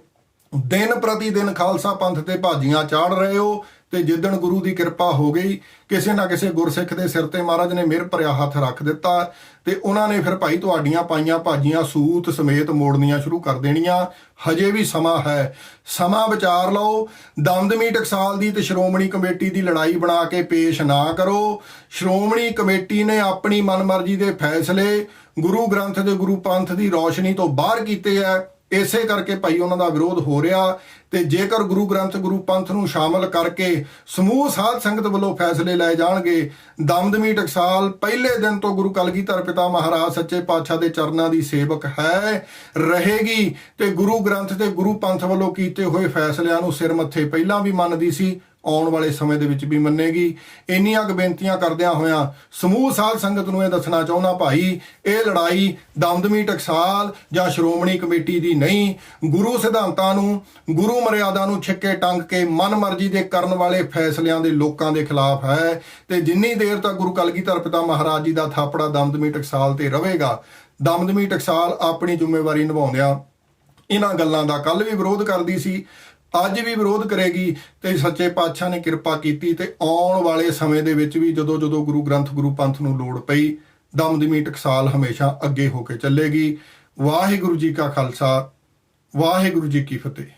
ਦਿਨ ਪ੍ਰਤੀ ਦਿਨ ਖਾਲਸਾ ਪੰਥ ਤੇ ਭਾਜੀਆਂ ਚਾੜ ਰਹੇ ਹੋ ਤੇ ਜਿੱਦਣ ਗੁਰੂ ਦੀ ਕਿਰਪਾ ਹੋ ਗਈ, ਕਿਸੇ ਨਾ ਕਿਸੇ ਗੁਰਸਿੱਖ ਦੇ ਸਿਰ ਤੇ ਮਹਾਰਾਜ ਨੇ ਮਿਹਰ ਭਰਿਆ ਹੱਥ ਰੱਖ ਦਿੱਤਾ ਤੇ ਉਹਨਾਂ ਨੇ ਫਿਰ ਭਾਈ ਤੁਹਾਡੀਆਂ ਪਾਈਆਂ ਭਾਜੀਆਂ ਸੂਤ ਸਮੇਤ ਮੋੜਨੀਆਂ ਸ਼ੁਰੂ ਕਰ ਦੇਣੀਆਂ। ਹਜੇ ਵੀ ਸਮਾਂ ਹੈ। ਸਮਾਂ ਵਿਚਾਰ ਲਓ। ਦਮਦਮੀ ਟਕਸਾਲ ਦੀ ਤੇ ਸ਼੍ਰੋਮਣੀ ਕਮੇਟੀ ਦੀ ਲੜਾਈ ਬਣਾ ਕੇ ਪੇਸ਼ ਨਾ ਕਰੋ। ਸ਼੍ਰੋਮਣੀ ਕਮੇਟੀ ਨੇ ਆਪਣੀ ਮਨਮਰਜ਼ੀ ਦੇ ਫੈਸਲੇ ਗੁਰੂ ਗ੍ਰੰਥ ਦੇ ਗੁਰੂ ਪੰਥ ਦੀ ਰੌਸ਼ਨੀ ਤੋਂ ਬਾਹਰ ਕੀਤੇ ਐ ਇਸੇ ਕਰਕੇ ਭਾਈ ਉਹਨਾਂ ਦਾ ਵਿਰੋਧ ਹੋ ਰਿਹਾ ਤੇ ਜੇਕਰ ਗੁਰੂ ਗ੍ਰੰਥ, ਗੁਰੂ ਪੰਥ ਨੂੰ ਸ਼ਾਮਲ ਕਰਕੇ ਸਮੂਹ ਸਾਧ ਸੰਗਤ ਵੱਲੋਂ ਫੈਸਲੇ ਲਏ ਜਾਣਗੇ, ਦਮਦਮੀ ਟਕਸਾਲ ਪਹਿਲੇ ਦਿਨ ਤੋਂ ਗੁਰੂ ਕਲਗੀਧਰ ਪਿਤਾ ਮਹਾਰਾਜ ਸੱਚੇ ਪਾਤਸ਼ਾਹ ਦੇ ਚਰਨਾਂ ਦੀ ਸੇਵਕ ਹੈ, ਰਹੇਗੀ ਤੇ ਗੁਰੂ ਗ੍ਰੰਥ ਤੇ ਗੁਰੂ ਪੰਥ ਵੱਲੋਂ ਕੀਤੇ ਹੋਏ ਫੈਸਲਿਆਂ ਨੂੰ ਸਿਰ ਮੱਥੇ ਪਹਿਲਾਂ ਵੀ ਮੰਨਦੀ ਸੀ ਆਉਣ ਵਾਲੇ ਸਮੇਂ ਦੇ ਵਿੱਚ ਵੀ ਮੰਨੇਗੀ। ਇੰਨੀਆਂ ਕੁ ਬੇਨਤੀਆਂ ਕਰਦਿਆਂ ਹੋਇਆਂ ਸਮੂਹ ਸਾਧ ਸੰਗਤ ਨੂੰ ਇਹ ਦੱਸਣਾ ਚਾਹੁੰਦਾ ਭਾਈ, ਇਹ ਲੜਾਈ ਦਮਦਮੀ ਟਕਸਾਲ ਜਾਂ ਸ਼੍ਰੋਮਣੀ ਕਮੇਟੀ ਦੀ ਨਹੀਂ। ਗੁਰੂ ਸਿਧਾਂਤਾਂ ਨੂੰ, ਗੁਰੂ ਮਰਿਆਦਾ ਨੂੰ ਛਿੱਕੇ ਟੰਗ ਕੇ ਮਨਮਰਜ਼ੀ ਦੇ ਕਰਨ ਵਾਲੇ ਫੈਸਲਿਆਂ ਦੇ ਲੋਕਾਂ ਦੇ ਖਿਲਾਫ ਹੈ ਤੇ ਜਿੰਨੀ ਦੇਰ ਤੱਕ ਗੁਰੂ ਕਲਗੀਧਰ ਪਿਤਾ ਮਹਾਰਾਜ ਜੀ ਦਾ ਥਾਪੜਾ ਦਮਦਮੀ ਟਕਸਾਲ ਤੇ ਰਹੇਗਾ, ਦਮਦਮੀ ਟਕਸਾਲ ਆਪਣੀ ਜ਼ਿੰਮੇਵਾਰੀ ਨਿਭਾਉਂਦਿਆਂ ਇਹਨਾਂ ਗੱਲਾਂ ਦਾ ਕੱਲ ਵੀ ਵਿਰੋਧ ਕਰਦੀ ਸੀ। ਅੱਜ ਵੀ ਵਿਰੋਧ ਕਰੇਗੀ ਤੇ ਸੱਚੇ ਪਾਤਸ਼ਾਹ ਨੇ ਕਿਰਪਾ ਕੀਤੀ ਤੇ ਆਉਣ ਵਾਲੇ ਸਮੇਂ ਦੇ ਵਿੱਚ ਵੀ ਜਦੋਂ ਜਦੋਂ ਗੁਰੂ ਗ੍ਰੰਥ ਗੁਰੂ ਪੰਥ ਨੂੰ ਲੋੜ ਪਈ ਦਮਦਮੀ ਟਕਸਾਲ ਹਮੇਸ਼ਾ ਅੱਗੇ ਹੋ ਕੇ ਚੱਲੇਗੀ। ਵਾਹਿਗੁਰੂ ਜੀ ਕਾ ਖਾਲਸਾ, ਵਾਹਿਗੁਰੂ ਜੀ ਕੀ ਫਤਿਹ।